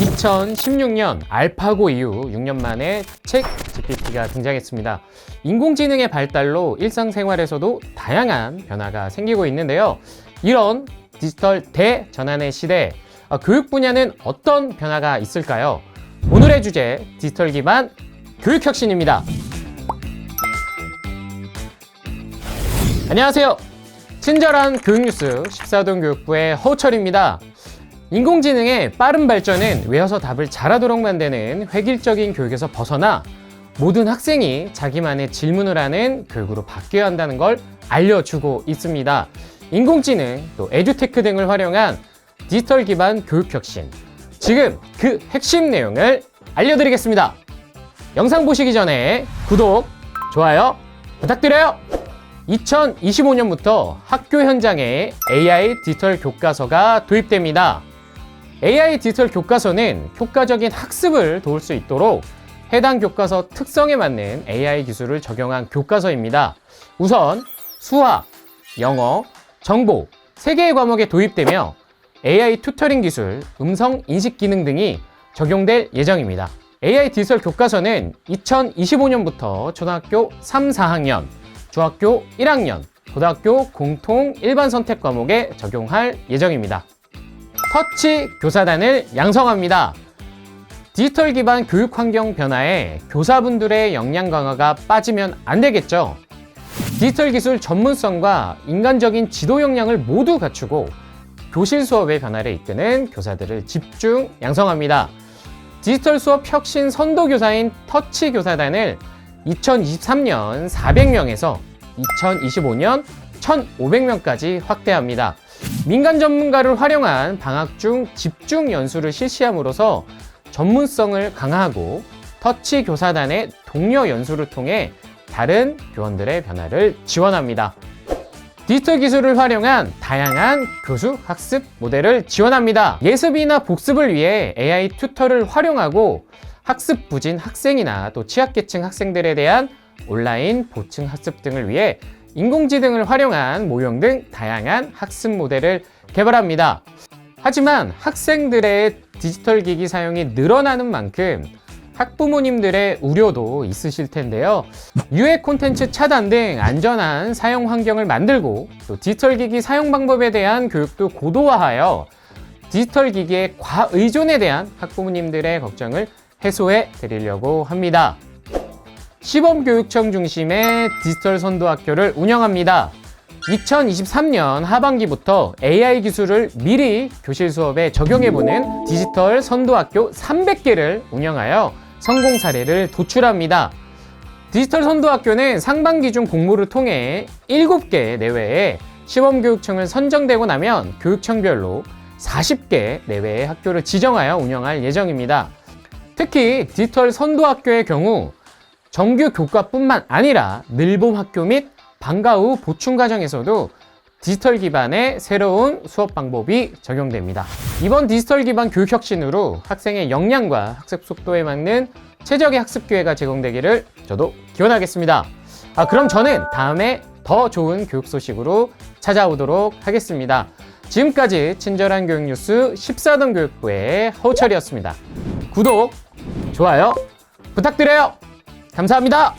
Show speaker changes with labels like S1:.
S1: 2016년 알파고 이후 6년 만에 책 GPT가 등장했습니다. 인공지능의 발달로 일상생활에서도 다양한 변화가 생기고 있는데요. 이런 디지털 대전환의 시대, 어, 교육 분야는 어떤 변화가 있을까요? 오늘의 주제, 디지털 기반 교육혁신입니다. 안녕하세요. 친절한 교육뉴스 14동 교육부의 허철입니다. 인공지능의 빠른 발전은 외워서 답을 잘하도록 만드는 획일적인 교육에서 벗어나 모든 학생이 자기만의 질문을 하는 교육으로 바뀌어야 한다는 걸 알려주고 있습니다. 인공지능, 또 에듀테크 등을 활용한 디지털 기반 교육 혁신. 지금 그 핵심 내용을 알려드리겠습니다. 영상 보시기 전에 구독, 좋아요 부탁드려요. 2025년부터 학교 현장에 AI 디지털 교과서가 도입됩니다. AI 디지털 교과서는 효과적인 학습을 도울 수 있도록 해당 교과서 특성에 맞는 AI 기술을 적용한 교과서입니다. 우선 수학, 영어, 정보 세 개의 과목에 도입되며 AI 튜터링 기술, 음성 인식 기능 등이 적용될 예정입니다. AI 디지털 교과서는 2025년부터 초등학교 3, 4학년, 중학교 1학년, 고등학교 공통 일반 선택 과목에 적용할 예정입니다. 터치 교사단을 양성합니다. 디지털 기반 교육 환경 변화에 교사분들의 역량 강화가 빠지면 안 되겠죠. 디지털 기술 전문성과 인간적인 지도 역량을 모두 갖추고 교실 수업의 변화를 이끄는 교사들을 집중 양성합니다. 디지털 수업 혁신 선도 교사인 터치 교사단을 2023년 400명에서 2025년 1,500명까지 확대합니다. 민간 전문가를 활용한 방학 중 집중 연수를 실시함으로써 전문성을 강화하고 터치 교사단의 동료 연수를 통해 다른 교원들의 변화를 지원합니다. 디지털 기술을 활용한 다양한 교수 학습 모델을 지원합니다. 예습이나 복습을 위해 AI 튜터를 활용하고 학습 부진 학생이나 또 취약계층 학생들에 대한 온라인 보충 학습 등을 위해 인공지능을 활용한 모형 등 다양한 학습 모델을 개발합니다. 하지만 학생들의 디지털 기기 사용이 늘어나는 만큼 학부모님들의 우려도 있으실 텐데요. 유해 콘텐츠 차단 등 안전한 사용 환경을 만들고 또 디지털 기기 사용 방법에 대한 교육도 고도화하여 디지털 기기의 과의존에 대한 학부모님들의 걱정을 해소해 드리려고 합니다. 시범교육청 중심의 디지털 선도학교를 운영합니다. 2023년 하반기부터 AI 기술을 미리 교실 수업에 적용해보는 디지털 선도학교 300개를 운영하여 성공 사례를 도출합니다. 디지털 선도학교는 상반기 중 공모를 통해 7개 내외에 시범교육청을 선정되고 나면 교육청별로 40개 내외의 학교를 지정하여 운영할 예정입니다. 특히 디지털 선도학교의 경우 정규 교과뿐만 아니라 늘봄 학교 및 방과 후 보충 과정에서도 디지털 기반의 새로운 수업 방법이 적용됩니다. 이번 디지털 기반 교육 혁신으로 학생의 역량과 학습 속도에 맞는 최적의 학습 기회가 제공되기를 저도 기원하겠습니다. 아, 그럼 저는 다음에 더 좋은 교육 소식으로 찾아오도록 하겠습니다. 지금까지 친절한 교육 뉴스 14동 교육부의 허우철이었습니다. 구독, 좋아요 부탁드려요. 감사합니다.